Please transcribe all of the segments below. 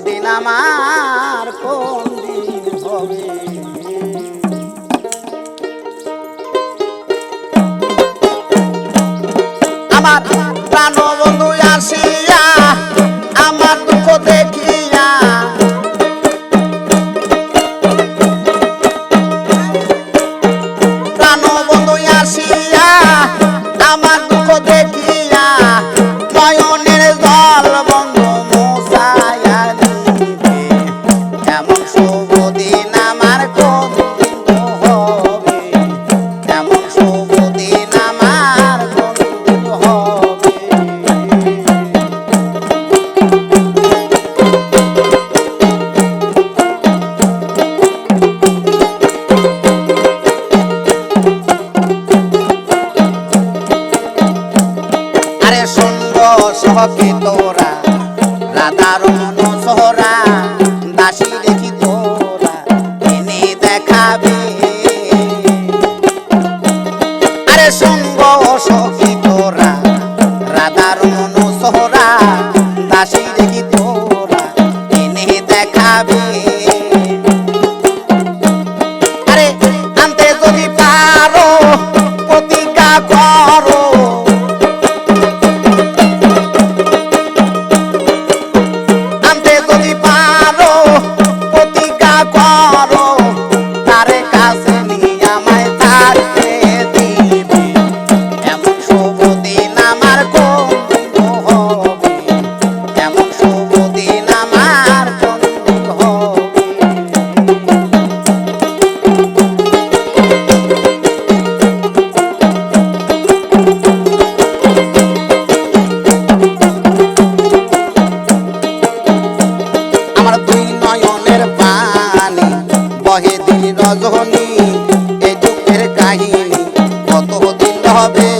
দিন আমার কোন দিন হবে? আমার হাসি দেখি তোরা? এনে দেখাবে। আরে আনতে যদি পারো প্রতিজ্ঞা করো। এ দুঃখের কাহিনী কত দিন হবে?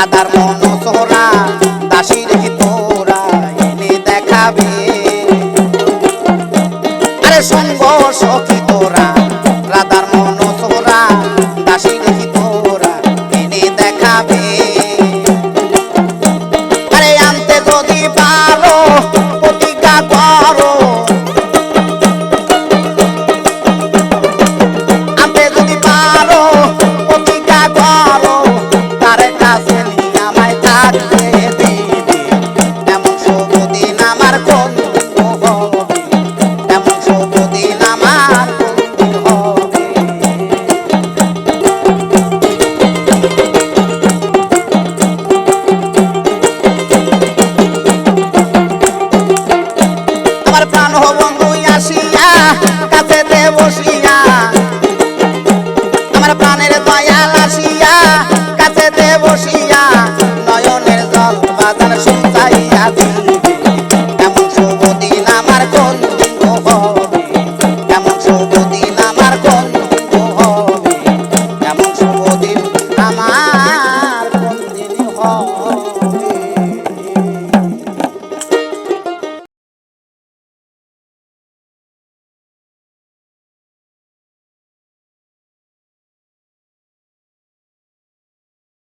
রাধার মন সোরা দাসির তোরা এনে দেখাবে। আরে সঙ্গ সখী তোরা। বসি